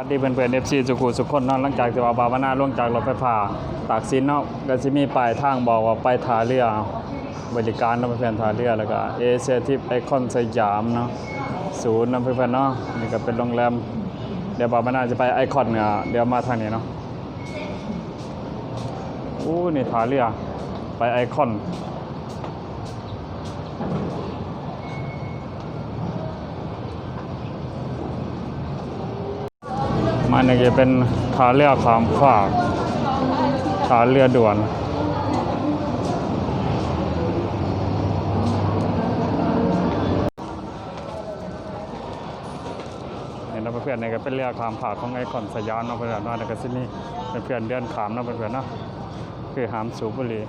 วัสดีเพื่อนเพื่อนเอฟซีสุขุสุขคนนอนหลังจากที่ว่าบาวนาล่วงจากรถไฟฟ้าตากสินเนาะก็สิมีป้ายทางบอกว่าไปท่าเรือบริการนาะเพื่อนท่าเรือแล้วก็เอเชียทิปไอคอนสยามเนาะศูนย์นาะเพื่อนเนาะนี่ก็เป็นโรงแรมเดี๋ยวบาวนาจะไปไอคอนเนี่ยเดี๋ยวมาทางนี้เนาะอู้นี่ท่าเรือไปไอคอน มันจะเป็นท่าเรือข้ามฟากท่าเรือด่วนเห็นเราเพื่อนๆนี่ก็เป็นเรือข้ามฟากของไอคอนสยามเนาะเพื่อนๆเนาะแล้วก็ที่นี่เป็นเพื่อนเดินขามเนาะเพื่อนๆเนาะคือหามสูบบุหรี่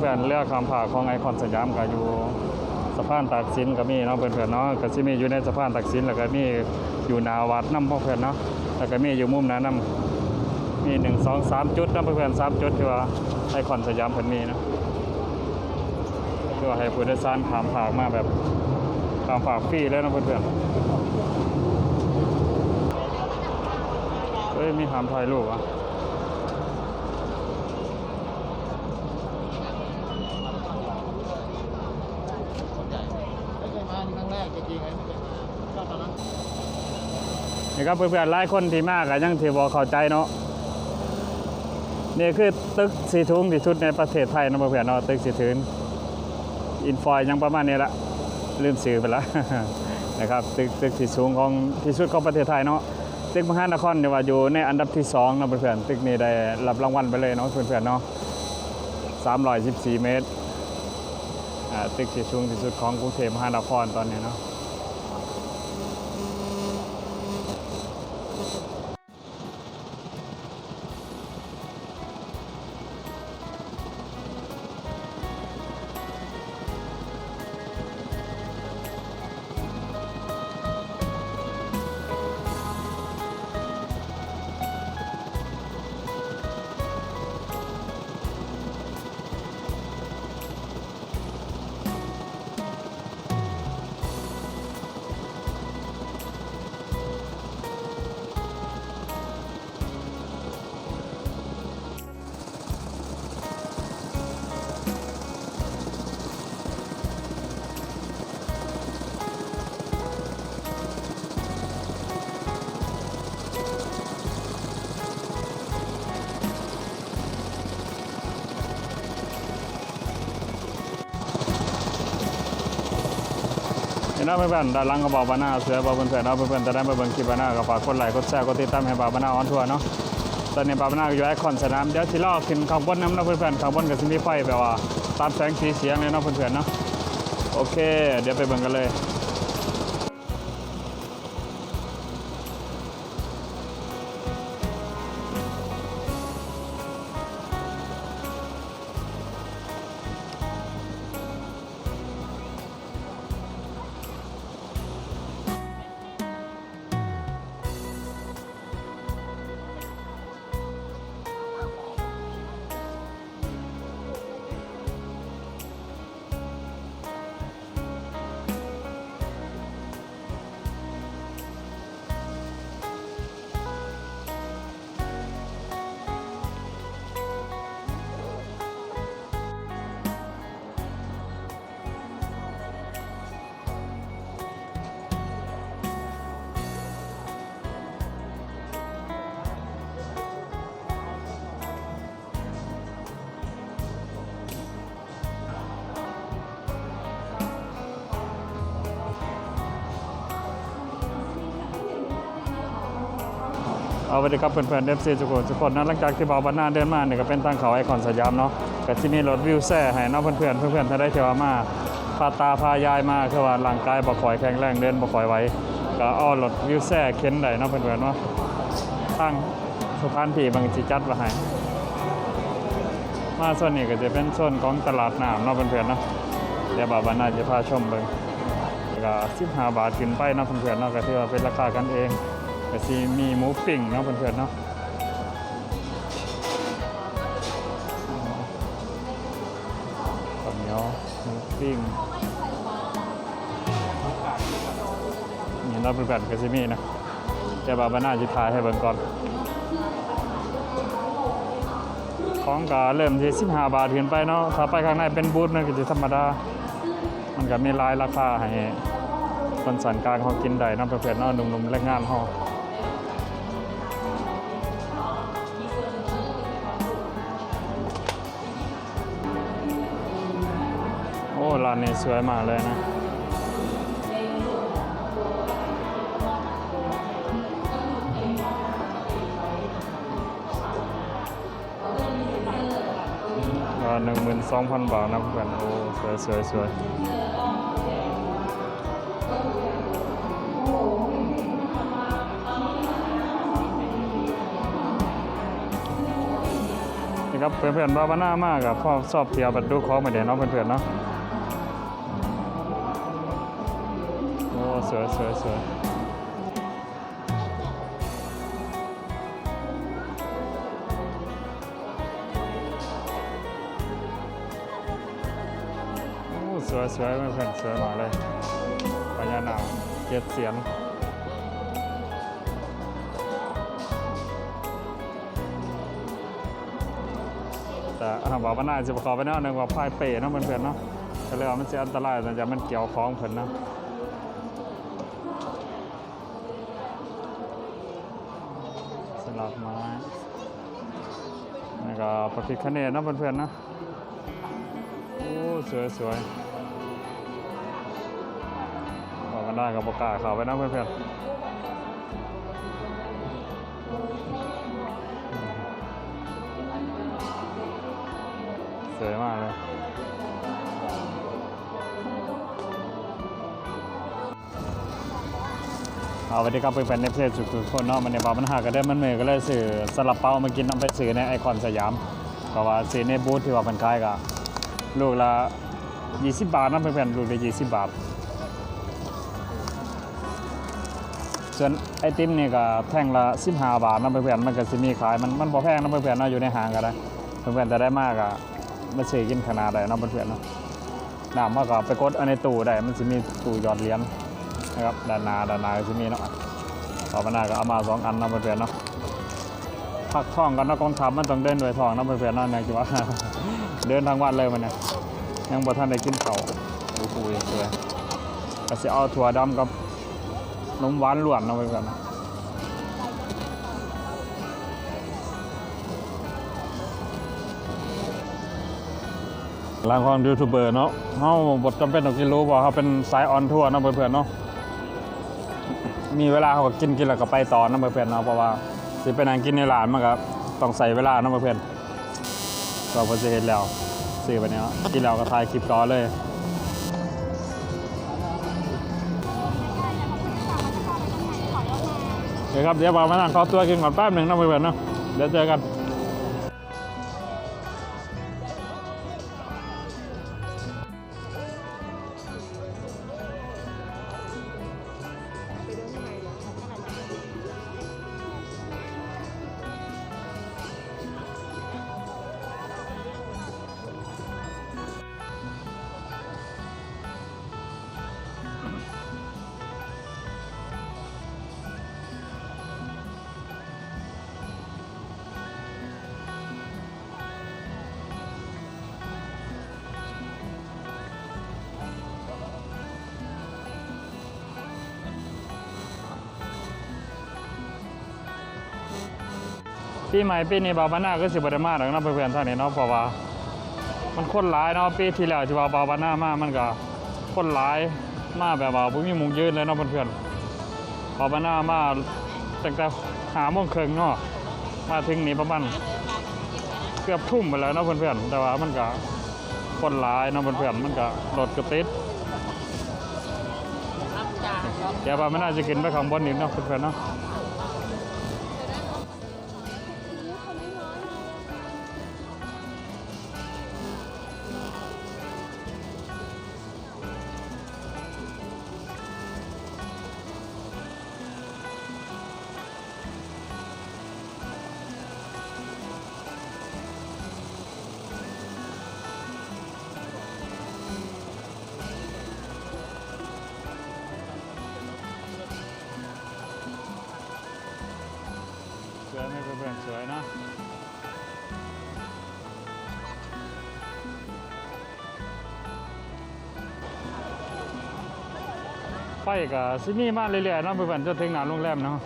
เพื่อนๆเรือข้ามฟาของไอคอนสยามก็อยู่สะพานตากสินก็มีเนาะเพื่อนๆเนาะก็สิมีอยู่ในสะพานตากสินแล้วก็มีอยู่หนาวัดน้ำพวกเพื่อนเนาะแล้วก็มีอยู่มุมนั้นน้ำมีหนึ่งสองสามจุดนะเพื่อนๆสามจุดที่ว่าไอคอนสยามเพิ่อนมีนะคือว่าให้ผู้โดยสารขามผากมาแบบขามผาฟรีเลยนะเพื่อนๆเฮ้ยมีหามถ่ายรูปอะ ไม่เคยมาครั้งแรกจริงๆไม่เคยมาก็ตอนนั้น นี่ครับเพื่อนๆหลายคนที่มากก็ยังที่บ่เข้าใจเนาะนี่คือตึกสีทุงที่สุดในประเทศไทยนะเพื่อนๆเนาะตึกสีทุงอินฟอยยังประมาณนี้ละลืมสื่อไปละนะครับตึกตึกที่สูงของที่สุดของประเทศไทยเนาะตึกมหานครเนี่ยว่าอยู่ในอันดับที่สองนะเพื่อนๆตึกนี้ได้รับรางวัลไปเลยเนาะเพื่อนๆเนาะ314 เมตรอ่าตึกที่สูงที่สุดของกรุงเทพมหานครตอนนี้เนาะ น้าเพื่อนๆด้านหลังก็บอกบานาเสือบอกเพื่อนๆเนาะเพื่อนๆจะได้ไปเบิ่งคลิปบานาก็ฝากกดไลค์กดแชร์กดติดตามให้บาบานาออนทัวร์เนาะตอนนี้บาบานาอยู่ไอคอนสนามเดี๋ยวที่ลอกขึ้นข้างบนน้ำเนาะเพื่อนๆข้างบนกับซิมีไฟแบบว่าตามแสงสีเสียงเลยเนาะเพื่อนๆเนาะโอเค เดี๋ยวไปเบิ่งกันเลย เอาไปดีครับเพื่อนๆเอฟซีทุกคนทุกคนนะหลังจากที่บาวบานนาเดินมาเนี่ยก็เป็นทางเขาไอคอนสยามเนาะก็ที่มีรถวิวแซ่ให้เนาะเพื่อนๆเพื่อนๆถ้าได้เที่ยวมาพาตาพายายมาคือว่าร่างกายบ่ค่อยแข็งแรงเดินบ่ค่อยไหวก็เอรถวิวแซ่เข็นได้เนาะเพื่อนๆเนาะทางสถานที่บางสิจัดไว้ให้มาส่วนนี้ก็จะเป็นโซนของตลาดน้ำเนาะเพื่อนๆเนาะเดี๋ยวบาวบานนาจะพาชมเบิ่งแล้วก็15บาทขึ้นไปนะเพื่อนๆเนาะก็ถือว่าเป็นราคากันเอง ก็สิมีหมูปิ้งเนาะเพื่อนๆเนาะข้าวเหนียวหมูปิ้งนี่เราะเพื่อนๆก็สิมีนะแต่บาบาน่าจิทายให้เบิ่งก่อนของก็เริ่มที่15 บาทขึ้นไปเนาะ ถ้าไปข้างในเป็นบูธนั่นก็จะธรรมดา มันก็มีหลายราคาให้คนสันกลางเขากินได้เนาะเพื่อนๆเนาะหนุ่มๆแรงงานเขา สวยมากเลยนะหนึ่งหมื่นสองพันบาทนะเพื่อนโอ้สวยสวยสวยนี่ครับเพื่อนๆบาบาน่ามากอะพ่อชอบเที่ยวแบบดูของมาเดี๋ยวเนาะเพื่อนๆเนาะ สวยสวยสวยโอ้สวยสวยเพื่อนสวยมากเลยพญานาคเจ็ดเสียนแต่อาบอกว่าน่าจะประกอบไปแนวหนึ่งว่าพายเป๋เนาะเพื่อนๆเนาะก็เลยว่ามันจะอันตรายแต่จะมันเกี่ยวของเพิ่อนเนาะ หลักไม้นี่ก็ปฏิคเนตนะเพื่อนๆนะ โอ้สวยสวยบอกกันได้กับประกาศเข้าไปนะเพื่อนๆ เอาไปที่ครับเพื่อนๆในเพจทุกคนเนาะมันในบาปัญหาก็ได้มันเมือก็เลยสื่อสลับเปามากินนำไปสื่อในไอคอนสยามเพราะว่าสื่อในบูธที่ว่ามันคล้ายกับลูกละ20 บาทนะเพื่อนๆลูกละ20 บาท ส่วนไอติมนี่ก็แท่งละ15 บาทนะเพื่อนๆมันก็สิมีขายมันมันบ่แพงนะเพื่อนๆเนาะอยู่ในห้างก็ได้เพื่อนๆจะได้มากอะมาซื้อกินขนาดใดเนาะเพื่อนๆเนาะน้ำมันก็ไปกดเอาในตู้ได้มันสิมีตู้หยอดเหรียญ นะครับด้านหน้าด้านหน้าก็สิมีเนาะต่อมาหน้าก็เอามาสองอันเนาะเพื่อนๆเนาะพักท้องกันเนาะกองทัพมันต้องเดินด้วยท้องเนาะเพื่อนๆเนาะเนี่ยคือว่าเดินทั้งวันเลยมันเนี่ยยังบ่ทันได้กินข้าวโอ้โหสวยก็สิเอาถั่วดำกับนมหวานล้วนเอาไปก่อนนะหลังของยูทูบเบอร์เนาะเฮาบทจำเป็นต้องกินรู้ว่าเขาเป็นสายออนทัวร์เนาะเพื่อนๆเนาะ มีเวลาเขาก็กินกินแล้วก็ไปต่อเนาะเพื่อนเนาะเพราะว่าสิไปนั่งกินในร้านมันก็ต้องใส่เวลาเนาะเพื่อนเราพอจะเห็นแล้วซื้อไปเนี้ยกินแล้วก็ถ่ายคลิปต่อเลยเดี๋ยวครับเดี๋ยวเรามานั่งขอตัวกินก่อนแป๊บหนึ่งนะเพื่อนเนาะเดี๋ยวเจอกัน ปีใหม่ปีนี้บาบาน่าก็สิบได้มาหรอกนะเพื่อนๆท่านนี้เนาะเพราะว่า มันคนหลายเนาะปีที่แล้วที่ว่าบาบาน่ามามันก็คนหลายมาแบบว่าบ่มีหมุงยืนเลยเนาะเพื่อนๆบาบาน่ามาตั้งแต่หาโมงครึ่งเนาะมาถึงนี่ประมาณเกือบทุ่มไปแล้วเนาะเพื่อนๆแต่ว่ามันก็คนหลายเนาะเพื่อนๆมันก็รถก็ติดเดี๋ยวว่ามันน่าจะขึ้นไปข้างบนอีกเนาะเพื่อนๆเนาะ ไฟก็สิมีมาเรื่อยๆเนาะเพื่อนๆจนถึงหน้าโรงแรมเนาะ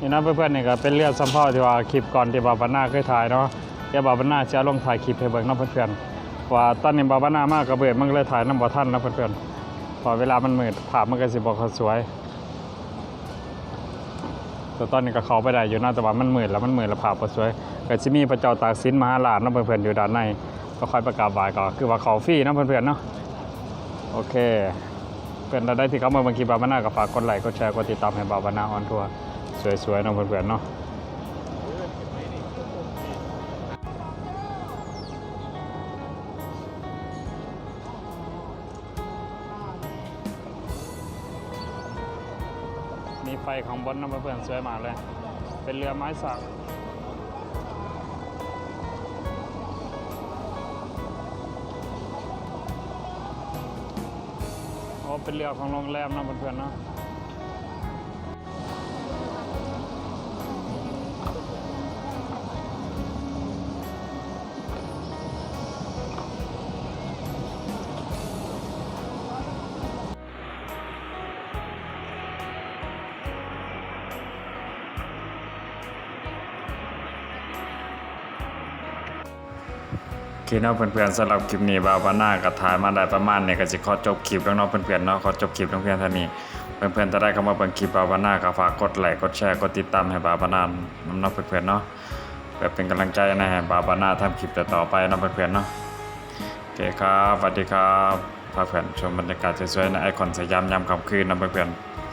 นี่นะเพื่อนๆนี่ก็เป็นเรืองสัมภาษณ์ที่ว่าคลิปก่อนที่บาบาน่าเคยถ่ายเนาะเดี๋ยวบาบาน่าจะลงถ่ายคลิปให้เบิ่งเนะเพื่อนๆว่าตอนนี้บาบาน่ามากกระเบิดมันเลยถ่ายน้ำบ่ทันนะเพื่อนๆเพอเวลามันมืดภาพมันก็สิบ่ค่อยสวยแต่ตอนนี้ก็เขาไปได้อยู่เนาะแต่ว่ามันมืดแล้วมันมืดแล้วภาพบ่สวยก็สิมีพระเจ้าตากสินมหาราชนะเพื่อนๆอยู่ด้านในก็ค่อยประกาศไหว้ก็คือว่าเขาฟรีเนะเพื่อนๆเนาะโอเคเพื่อนเราได้ที่เขามาเบิ่งคลิปบาบาน่าก็ฝากกดไลค์กดแชร์กดติดตามให้บาบาน่าออนทัวร์ สวยๆเนาะเพื่อนๆเนาะมีไฟของบนนะเพื่อนๆสวยมากเลย เป็นเรือไม้สักโอ้เป็นเรือของโรงแรมนะเพื่อนๆเนาะ โอเคเนาะเพื่อนๆสำหรับคลิปนี้บาวบาน่าก็ถ่ายมาได้ประมาณเนี่ยก็จะขอจบคลิปแล้วเนาะเพื่อนๆเนาะขอจบคลิปเพียงเท่านี้เพื่อนๆจะได้เข้ามาเบิ่งคลิปบาวบาน่าก็ฝากกดไลค์กดแชร์กดติดตามให้บาวบาน่านำเนาะเพื่อนๆเนาะเพื่อเป็นกำลังใจนะให้บาวบาน่าทำคลิปต่อไปเนาะเพื่อนๆเนาะโอเคครับสวัสดีครับพาเพื่อนชมบรรยากาศสวยๆในไอคอนสยามยามค่ำคืนนะเพื่อนๆ